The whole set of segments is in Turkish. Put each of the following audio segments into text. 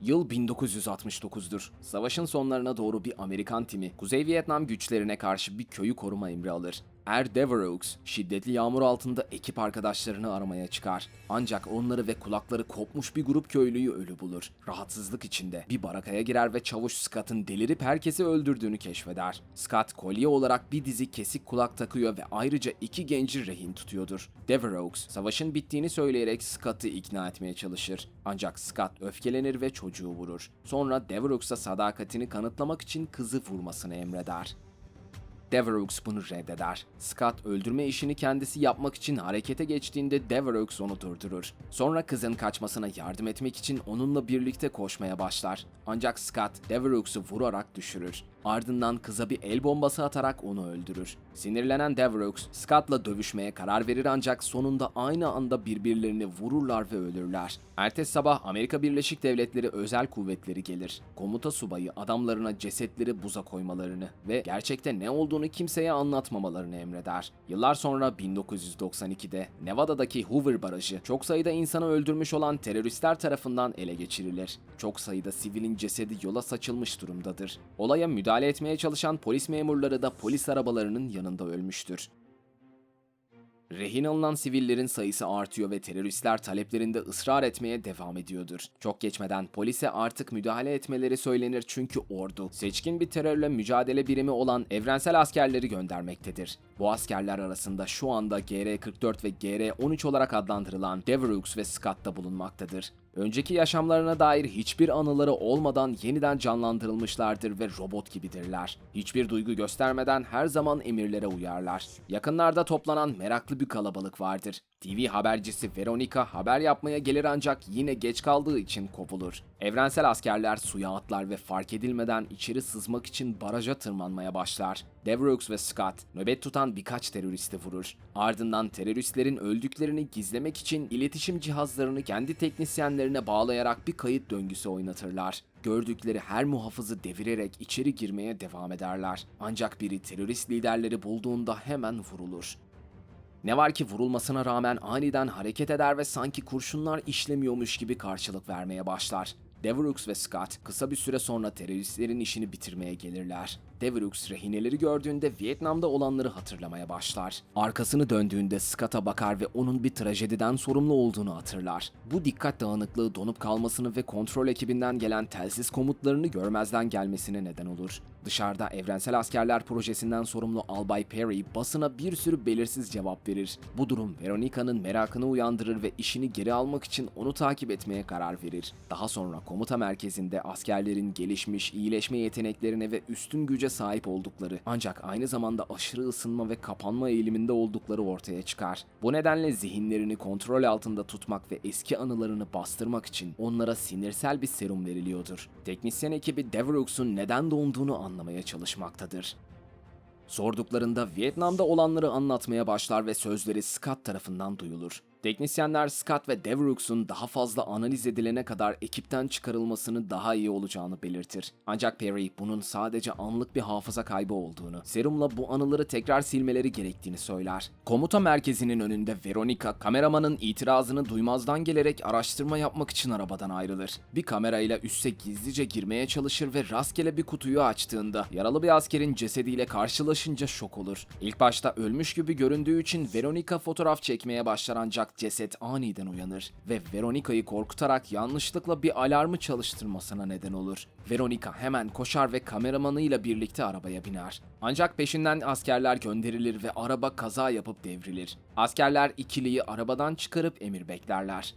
Yıl 1969'dur. Savaşın sonlarına doğru bir Amerikan timi Kuzey Vietnam güçlerine karşı bir köyü koruma emri alır. Er Devereaux şiddetli yağmur altında ekip arkadaşlarını aramaya çıkar. Ancak onları ve kulakları kopmuş bir grup köylüyü ölü bulur. Rahatsızlık içinde bir barakaya girer ve çavuş Scott'ın delirip herkesi öldürdüğünü keşfeder. Scott kolye olarak bir dizi kesik kulak takıyor ve ayrıca iki genci rehin tutuyordur. Devereaux savaşın bittiğini söyleyerek Scott'ı ikna etmeye çalışır. Ancak Scott öfkelenir ve çocuğu vurur. Sonra Devereaux'a sadakatini kanıtlamak için kızı vurmasını emreder. Devereaux bunu reddeder. Scott öldürme işini kendisi yapmak için harekete geçtiğinde Devereaux onu durdurur. Sonra kızın kaçmasına yardım etmek için onunla birlikte koşmaya başlar. Ancak Scott Devereaux'u vurarak düşürür. Ardından kıza bir el bombası atarak onu öldürür. Sinirlenen Devereaux, Scott'la dövüşmeye karar verir ancak sonunda aynı anda birbirlerini vururlar ve ölürler. Ertesi sabah Amerika Birleşik Devletleri özel kuvvetleri gelir. Komuta subayı adamlarına cesetleri buza koymalarını ve gerçekte ne olduğunu kimseye anlatmamalarını emreder. Yıllar sonra 1992'de Nevada'daki Hoover Barajı çok sayıda insanı öldürmüş olan teröristler tarafından ele geçirilir. Çok sayıda sivilin cesedi yola saçılmış durumdadır. Olaya müdahale etmeye çalışan polis memurları da polis arabalarının yanında ölmüştür. Rehin alınan sivillerin sayısı artıyor ve teröristler taleplerinde ısrar etmeye devam ediyordur. Çok geçmeden polise artık müdahale etmeleri söylenir çünkü ordu, seçkin bir terörle mücadele birimi olan evrensel askerleri göndermektedir. Bu askerler arasında şu anda GR-44 ve GR-13 olarak adlandırılan Devereaux ve Scott da bulunmaktadır. Önceki yaşamlarına dair hiçbir anıları olmadan yeniden canlandırılmışlardır ve robot gibidirler. Hiçbir duygu göstermeden her zaman emirlere uyarlar. Yakınlarda toplanan meraklı bir kalabalık vardır. TV habercisi Veronica haber yapmaya gelir ancak yine geç kaldığı için kovulur. Evrensel askerler suya atlar ve fark edilmeden içeri sızmak için baraja tırmanmaya başlar. Devereaux ve Scott nöbet tutan birkaç teröristi vurur. Ardından teröristlerin öldüklerini gizlemek için iletişim cihazlarını kendi teknisyenlerine bağlayarak bir kayıt döngüsü oynatırlar. Gördükleri her muhafızı devirerek içeri girmeye devam ederler. Ancak biri terörist liderleri bulduğunda hemen vurulur. Ne var ki vurulmasına rağmen aniden hareket eder ve sanki kurşunlar işlemiyormuş gibi karşılık vermeye başlar. Devereaux ve Scott kısa bir süre sonra teröristlerin işini bitirmeye gelirler. Devereaux rehineleri gördüğünde Vietnam'da olanları hatırlamaya başlar. Arkasını döndüğünde Scott'a bakar ve onun bir trajediden sorumlu olduğunu hatırlar. Bu dikkat dağınıklığı donup kalmasını ve kontrol ekibinden gelen telsiz komutlarını görmezden gelmesine neden olur. Dışarıda Evrensel Askerler Projesi'nden sorumlu Albay Perry basına bir sürü belirsiz cevap verir. Bu durum Veronica'nın merakını uyandırır ve işini geri almak için onu takip etmeye karar verir. Daha sonra komuta merkezinde askerlerin gelişmiş, iyileşme yeteneklerine ve üstün güce sahip oldukları ancak aynı zamanda aşırı ısınma ve kapanma eğiliminde oldukları ortaya çıkar. Bu nedenle zihinlerini kontrol altında tutmak ve eski anılarını bastırmak için onlara sinirsel bir serum veriliyordur. Teknisyen ekibi Devereaux'un neden doğduğunu anlamaya çalışmaktadır. Sorduklarında Vietnam'da olanları anlatmaya başlar ve sözleri Scott tarafından duyulur. Teknisyenler Scott ve Devereaux'un daha fazla analiz edilene kadar ekipten çıkarılmasını daha iyi olacağını belirtir. Ancak Perry bunun sadece anlık bir hafıza kaybı olduğunu, serumla bu anıları tekrar silmeleri gerektiğini söyler. Komuta merkezinin önünde Veronica, kameramanın itirazını duymazdan gelerek araştırma yapmak için arabadan ayrılır. Bir kamerayla üsse gizlice girmeye çalışır ve rastgele bir kutuyu açtığında yaralı bir askerin cesediyle karşılaşınca şok olur. İlk başta ölmüş gibi göründüğü için Veronica fotoğraf çekmeye başlar ancak ceset aniden uyanır ve Veronica'yı korkutarak yanlışlıkla bir alarmı çalıştırmasına neden olur. Veronica hemen koşar ve kameramanıyla birlikte arabaya biner. Ancak peşinden askerler gönderilir ve araba kaza yapıp devrilir. Askerler ikiliyi arabadan çıkarıp emir beklerler.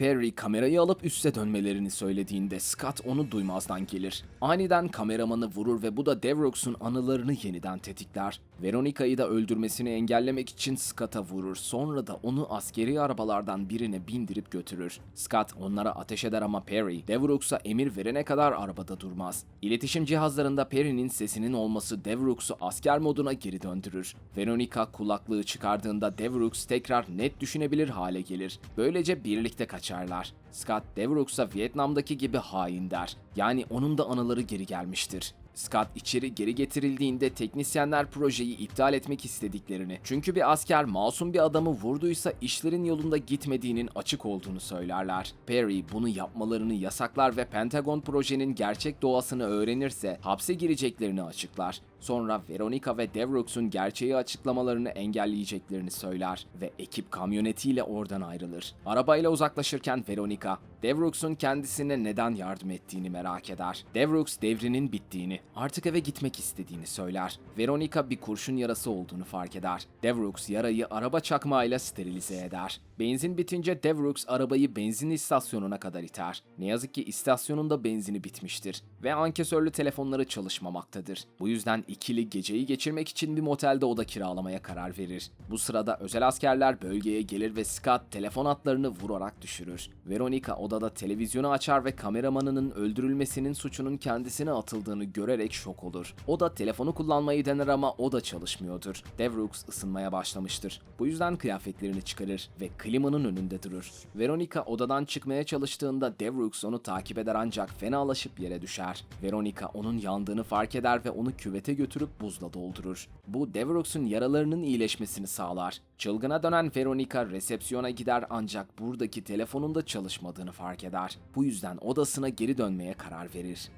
Perry kamerayı alıp üste dönmelerini söylediğinde Scott onu duymazdan gelir. Aniden kameramanı vurur ve bu da Devereaux'un anılarını yeniden tetikler. Veronica'yı da öldürmesini engellemek için Scott'a vurur. Sonra da onu askeri arabalardan birine bindirip götürür. Scott onlara ateş eder ama Perry, Devereaux'a emir verene kadar arabada durmaz. İletişim cihazlarında Perry'nin sesinin olması Devereaux'u asker moduna geri döndürür. Veronica kulaklığı çıkardığında Devereaux tekrar net düşünebilir hale gelir. Böylece birlikte kaçarlar. Scott Devereaux'a Vietnam'daki gibi hain der. Yani onun da anıları geri gelmiştir. Scott içeri geri getirildiğinde teknisyenler projeyi iptal etmek istediklerini, çünkü bir asker masum bir adamı vurduysa işlerin yolunda gitmediğinin açık olduğunu söylerler. Perry bunu yapmalarını yasaklar ve Pentagon projenin gerçek doğasını öğrenirse hapse gireceklerini açıklar. Sonra Veronica ve Devrooks'un gerçeği açıklamalarını engelleyeceklerini söyler ve ekip kamyonetiyle oradan ayrılır. Arabayla uzaklaşırken Veronica, Devrooks'un kendisine neden yardım ettiğini merak eder. Devrooks devrinin bittiğini, artık eve gitmek istediğini söyler. Veronica bir kurşun yarası olduğunu fark eder. Devrooks yarayı araba çakmağıyla sterilize eder. Benzin bitince Devrooks arabayı benzin istasyonuna kadar iter. Ne yazık ki istasyonunda benzini bitmiştir ve ankesörlü telefonları çalışmamaktadır. Bu yüzden ikili geceyi geçirmek için bir motelde oda kiralamaya karar verir. Bu sırada özel askerler bölgeye gelir ve Scott telefon hatlarını vurarak düşürür. Veronica odada televizyonu açar ve kameramanının öldürülmesinin suçunun kendisine atıldığını görerek şok olur. O da telefonu kullanmayı dener ama o da çalışmıyordur. Devrooks ısınmaya başlamıştır. Bu yüzden kıyafetlerini çıkarır ve klimanın önünde durur. Veronica odadan çıkmaya çalıştığında Devrooks onu takip eder ancak fenalaşıp yere düşer. Veronica onun yandığını fark eder ve onu küvete götürüp buzla doldurur. Bu Devrooks'un yaralarının iyileşmesini sağlar. Çılgına dönen Veronica resepsiyona gider ancak buradaki telefonun da çalışmadığını fark eder. Bu yüzden odasına geri dönmeye karar verir.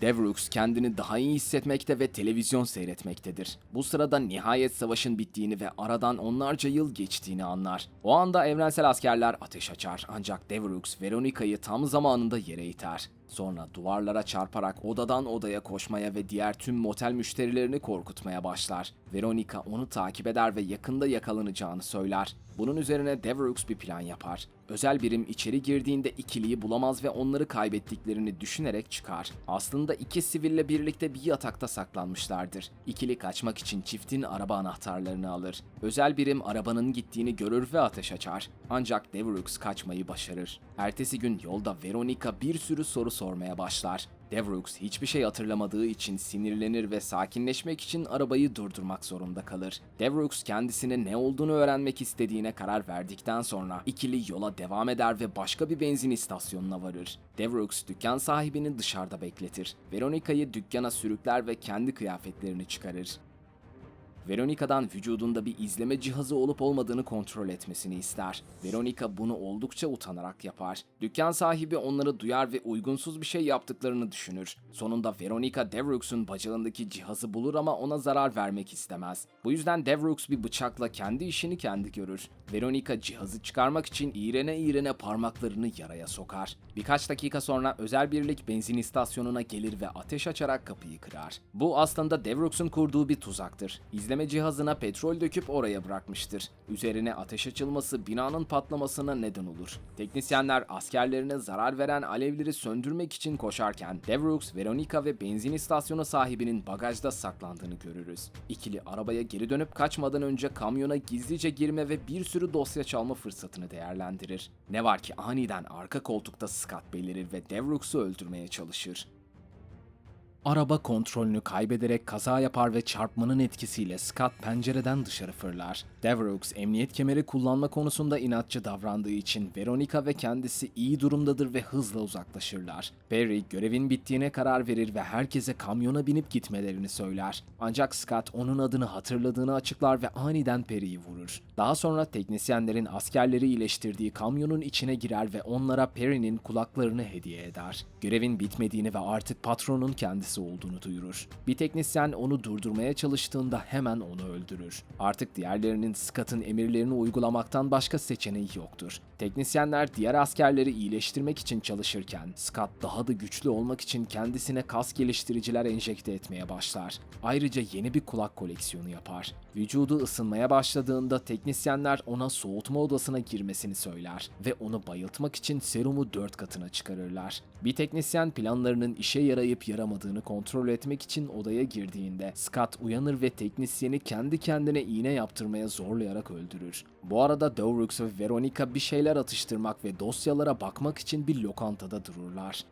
Devrooks kendini daha iyi hissetmekte ve televizyon seyretmektedir. Bu sırada nihayet savaşın bittiğini ve aradan onlarca yıl geçtiğini anlar. O anda evrensel askerler ateş açar ancak Devrooks Veronica'yı tam zamanında yere iter. Sonra duvarlara çarparak odadan odaya koşmaya ve diğer tüm motel müşterilerini korkutmaya başlar. Veronica onu takip eder ve yakında yakalanacağını söyler. Bunun üzerine Devrooks bir plan yapar. Özel birim içeri girdiğinde ikiliyi bulamaz ve onları kaybettiklerini düşünerek çıkar. Aslında iki siville birlikte bir yatakta saklanmışlardır. İkili kaçmak için çiftin araba anahtarlarını alır. Özel birim arabanın gittiğini görür ve ateş açar. Ancak Devrooks kaçmayı başarır. Ertesi gün yolda Veronica bir sürü soru sormaya başlar. Devrooks hiçbir şey hatırlamadığı için sinirlenir ve sakinleşmek için arabayı durdurmak zorunda kalır. Devrooks kendisine ne olduğunu öğrenmek istediğine karar verdikten sonra ikili yola devam eder ve başka bir benzin istasyonuna varır. Devrooks dükkan sahibini dışarıda bekletir. Veronica'yı dükkana sürükler ve kendi kıyafetlerini çıkarır. Veronica'dan vücudunda bir izleme cihazı olup olmadığını kontrol etmesini ister. Veronica bunu oldukça utanarak yapar. Dükkan sahibi onları duyar ve uygunsuz bir şey yaptıklarını düşünür. Sonunda Veronica Devrooks'un bacağındaki cihazı bulur ama ona zarar vermek istemez. Bu yüzden Devrooks bir bıçakla kendi işini kendi görür. Veronica cihazı çıkarmak için iğrene iğrene parmaklarını yaraya sokar. Birkaç dakika sonra özel birlik benzin istasyonuna gelir ve ateş açarak kapıyı kırar. Bu aslında Devrooks'un kurduğu bir tuzaktır. İzleme cihazına petrol döküp oraya bırakmıştır. Üzerine ateş açılması binanın patlamasına neden olur. Teknisyenler askerlerine zarar veren alevleri söndürmek için koşarken Devrooks, Veronica ve benzin istasyonu sahibinin bagajda saklandığını görürüz. İkili arabaya geri dönüp kaçmadan önce kamyona gizlice girme ve bir sürü dosya çalma fırsatını değerlendirir. Ne var ki aniden arka koltukta Scott belirir ve Devrooks'u öldürmeye çalışır. Araba kontrolünü kaybederek kaza yapar ve çarpmanın etkisiyle Scott pencereden dışarı fırlar. Devrooks emniyet kemeri kullanma konusunda inatçı davrandığı için Veronica ve kendisi iyi durumdadır ve hızla uzaklaşırlar. Barry görevin bittiğine karar verir ve herkese kamyona binip gitmelerini söyler. Ancak Scott onun adını hatırladığını açıklar ve aniden Perry'i vurur. Daha sonra teknisyenlerin askerleri iyileştirdiği kamyonun içine girer ve onlara Perry'nin kulaklarını hediye eder. Görevin bitmediğini ve artık patronun kendisi olduğunu duyurur. Bir teknisyen onu durdurmaya çalıştığında hemen onu öldürür. Artık diğerlerinin Scott'ın emirlerini uygulamaktan başka seçeneği yoktur. Teknisyenler diğer askerleri iyileştirmek için çalışırken Scott daha da güçlü olmak için kendisine kas geliştiriciler enjekte etmeye başlar. Ayrıca yeni bir kulak koleksiyonu yapar. Vücudu ısınmaya başladığında teknisyenler ona soğutma odasına girmesini söyler ve onu bayıltmak için serumu 4 katına çıkarırlar. Bir teknisyen planlarının işe yarayıp yaramadığını kontrol etmek için odaya girdiğinde Scott uyanır ve teknisyeni kendi kendine iğne yaptırmaya zorlayarak öldürür. Bu arada Devrooks ve Veronica bir şeyler atıştırmak ve dosyalara bakmak için bir lokantada dururlar.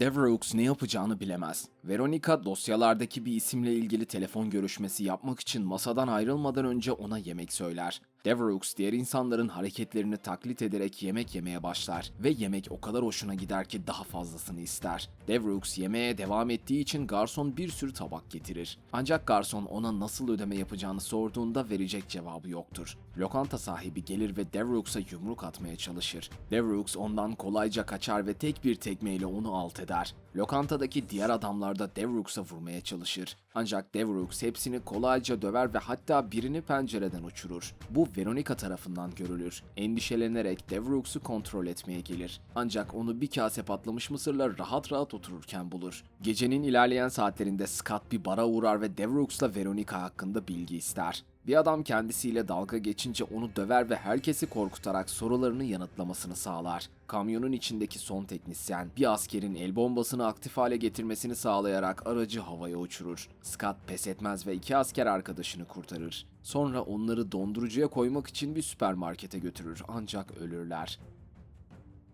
Devrooks ne yapacağını bilemez. Veronica dosyalardaki bir isimle ilgili telefon görüşmesi yapmak için masadan ayrılmadan önce ona yemek söyler. Devereux diğer insanların hareketlerini taklit ederek yemek yemeye başlar ve yemek o kadar hoşuna gider ki daha fazlasını ister. Devereux yemeğe devam ettiği için garson bir sürü tabak getirir. Ancak garson ona nasıl ödeme yapacağını sorduğunda verecek cevabı yoktur. Lokanta sahibi gelir ve Devereux'a yumruk atmaya çalışır. Devereux ondan kolayca kaçar ve tek bir tekmeyle onu alt eder. Lokantadaki diğer adamlar da Devereux'a vurmaya çalışır. Ancak Devereux hepsini kolayca döver ve hatta birini pencereden uçurur. Bu Veronica tarafından görülür. Endişelenerek Devereux'u kontrol etmeye gelir. Ancak onu bir kase patlamış mısırla rahat rahat otururken bulur. Gecenin ilerleyen saatlerinde Scott bir bara uğrar ve Devereux'la Veronica hakkında bilgi ister. Bir adam kendisiyle dalga geçince onu döver ve herkesi korkutarak sorularını yanıtlamasını sağlar. Kamyonun içindeki son teknisyen bir askerin el bombasını aktif hale getirmesini sağlayarak aracı havaya uçurur. Scott pes etmez ve iki asker arkadaşını kurtarır. Sonra onları dondurucuya koymak için bir süpermarkete götürür ancak ölürler.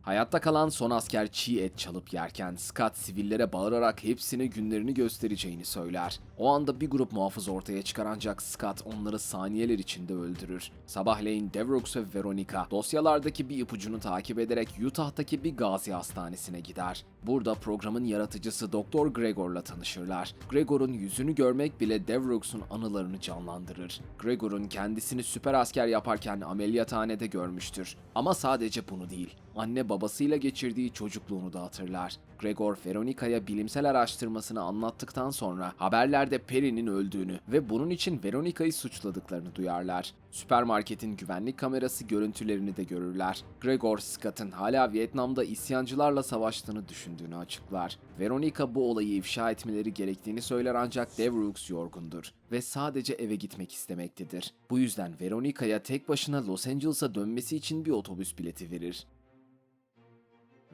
Hayatta kalan son asker çiğ et çalıp yerken Scott sivillere bağırarak hepsine günlerini göstereceğini söyler. O anda bir grup muhafız ortaya çıkar ancak Scott onları saniyeler içinde öldürür. Sabahleyin Devereux ve Veronica dosyalardaki bir ipucunu takip ederek Utah'taki bir gazi hastanesine gider. Burada programın yaratıcısı Dr. Gregor'la tanışırlar. Gregor'un yüzünü görmek bile Devereux'un anılarını canlandırır. Gregor'un kendisini süper asker yaparken ameliyathanede görmüştür. Ama sadece bunu değil anne babasıyla geçirdiği çocukluğunu da hatırlar. Gregor Veronica'ya bilimsel araştırmasını anlattıktan sonra haberlerde Perry'nin öldüğünü ve bunun için Veronica'yı suçladıklarını duyarlar. Süpermarketin güvenlik kamerası görüntülerini de görürler. Gregor Scott'ın hala Vietnam'da isyancılarla savaştığını düşündüğünü açıklar. Veronica bu olayı ifşa etmeleri gerektiğini söyler ancak Devereux yorgundur ve sadece eve gitmek istemektedir. Bu yüzden Veronica'ya tek başına Los Angeles'a dönmesi için bir otobüs bileti verir.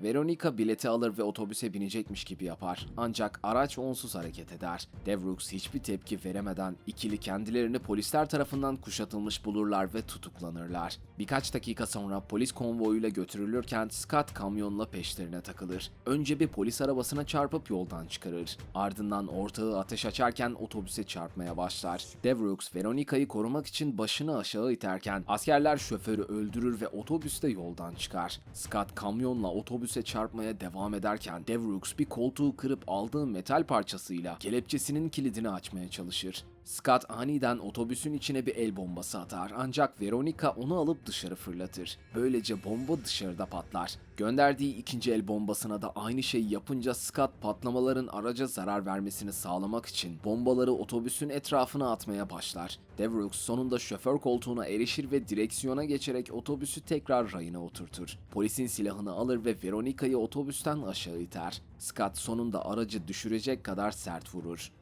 Veronica bileti alır ve otobüse binecekmiş gibi yapar. Ancak araç onsuz hareket eder. Devrux hiçbir tepki veremeden ikili kendilerini polisler tarafından kuşatılmış bulurlar ve tutuklanırlar. Birkaç dakika sonra polis konvoyuyla götürülürken Scott kamyonla peşlerine takılır. Önce bir polis arabasına çarpıp yoldan çıkarır. Ardından ortağı ateş açarken otobüse çarpmaya başlar. Devrux Veronica'yı korumak için başını aşağı iterken askerler şoförü öldürür ve otobüste yoldan çıkar. Scott kamyonla otobüse çarpmaya devam ederken Devrux bir koltuğu kırıp aldığı metal parçasıyla kelepçesinin kilidini açmaya çalışır. Scott aniden otobüsün içine bir el bombası atar ancak Veronica onu alıp dışarı fırlatır. Böylece bomba dışarıda patlar. Gönderdiği ikinci el bombasına da aynı şeyi yapınca Scott patlamaların araca zarar vermesini sağlamak için bombaları otobüsün etrafına atmaya başlar. Devrux sonunda şoför koltuğuna erişir ve direksiyona geçerek otobüsü tekrar rayına oturtur. Polisin silahını alır ve Veronica'yı otobüsten aşağı iter. Scott sonunda aracı düşürecek kadar sert vurur.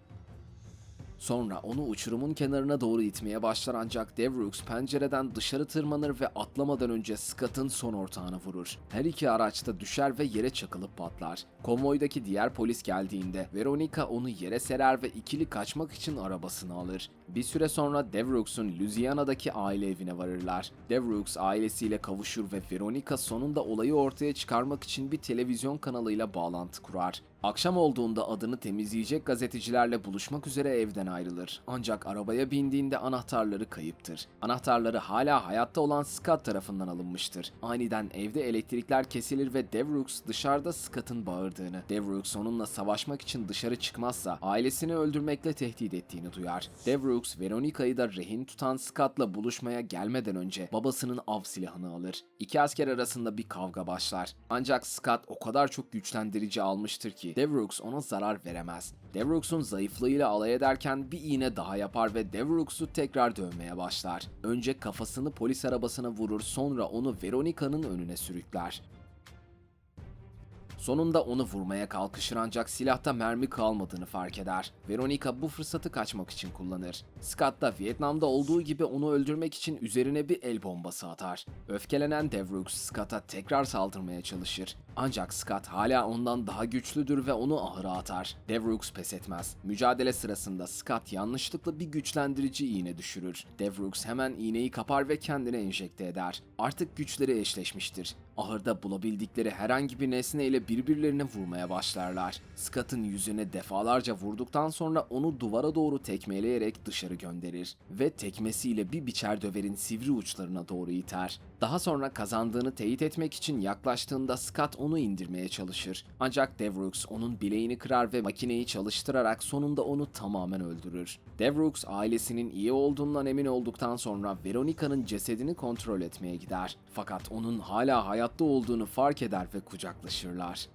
Sonra onu uçurumun kenarına doğru itmeye başlar ancak Devrux pencereden dışarı tırmanır ve atlamadan önce Scott'ın son ortağını vurur. Her iki araç da düşer ve yere çakılıp patlar. Konvoydaki diğer polis geldiğinde Veronica onu yere serer ve ikili kaçmak için arabasını alır. Bir süre sonra Devrux'un Louisiana'daki aile evine varırlar. Devrux ailesiyle kavuşur ve Veronica sonunda olayı ortaya çıkarmak için bir televizyon kanalıyla bağlantı kurar. Akşam olduğunda adını temizleyecek gazetecilerle buluşmak üzere evden ayrılır. Ancak arabaya bindiğinde anahtarları kayıptır. Anahtarları hala hayatta olan Scott tarafından alınmıştır. Aniden evde elektrikler kesilir ve Devrux dışarıda Scott'ın bağırdığını, Devrux onunla savaşmak için dışarı çıkmazsa ailesini öldürmekle tehdit ettiğini duyar. Devrux Veronica'yı da rehin tutan Scott'la buluşmaya gelmeden önce babasının av silahını alır. İki asker arasında bir kavga başlar. Ancak Scott o kadar çok güçlendirici almıştır ki Devrux ona zarar veremez. Devrux'un zayıflığıyla alay ederken bir iğne daha yapar ve Devrux'u tekrar dövmeye başlar. Önce kafasını polis arabasına vurur sonra onu Veronica'nın önüne sürükler. Sonunda onu vurmaya kalkışır ancak silahta mermi kalmadığını fark eder. Veronica bu fırsatı kaçmak için kullanır. Scott da Vietnam'da olduğu gibi onu öldürmek için üzerine bir el bombası atar. Öfkelenen Devrux Scott'a tekrar saldırmaya çalışır. Ancak Scott hala ondan daha güçlüdür ve onu ahıra atar. Devrux pes etmez. Mücadele sırasında Scott yanlışlıkla bir güçlendirici iğne düşürür. Devrux hemen iğneyi kapar ve kendine enjekte eder. Artık güçleri eşleşmiştir. Ahırda bulabildikleri herhangi bir nesneyle birbirlerine vurmaya başlarlar. Scott'ın yüzüne defalarca vurduktan sonra onu duvara doğru tekmeleyerek dışarı gönderir ve tekmesiyle bir biçer döverin sivri uçlarına doğru iter. Daha sonra kazandığını teyit etmek için yaklaştığında Scott onu indirmeye çalışır. Ancak Devrux onun bileğini kırar ve makineyi çalıştırarak sonunda onu tamamen öldürür. Devrux ailesinin iyi olduğundan emin olduktan sonra Veronica'nın cesedini kontrol etmeye gider. Fakat onun hala hayatta olduğunu fark eder ve kucaklaşırlar.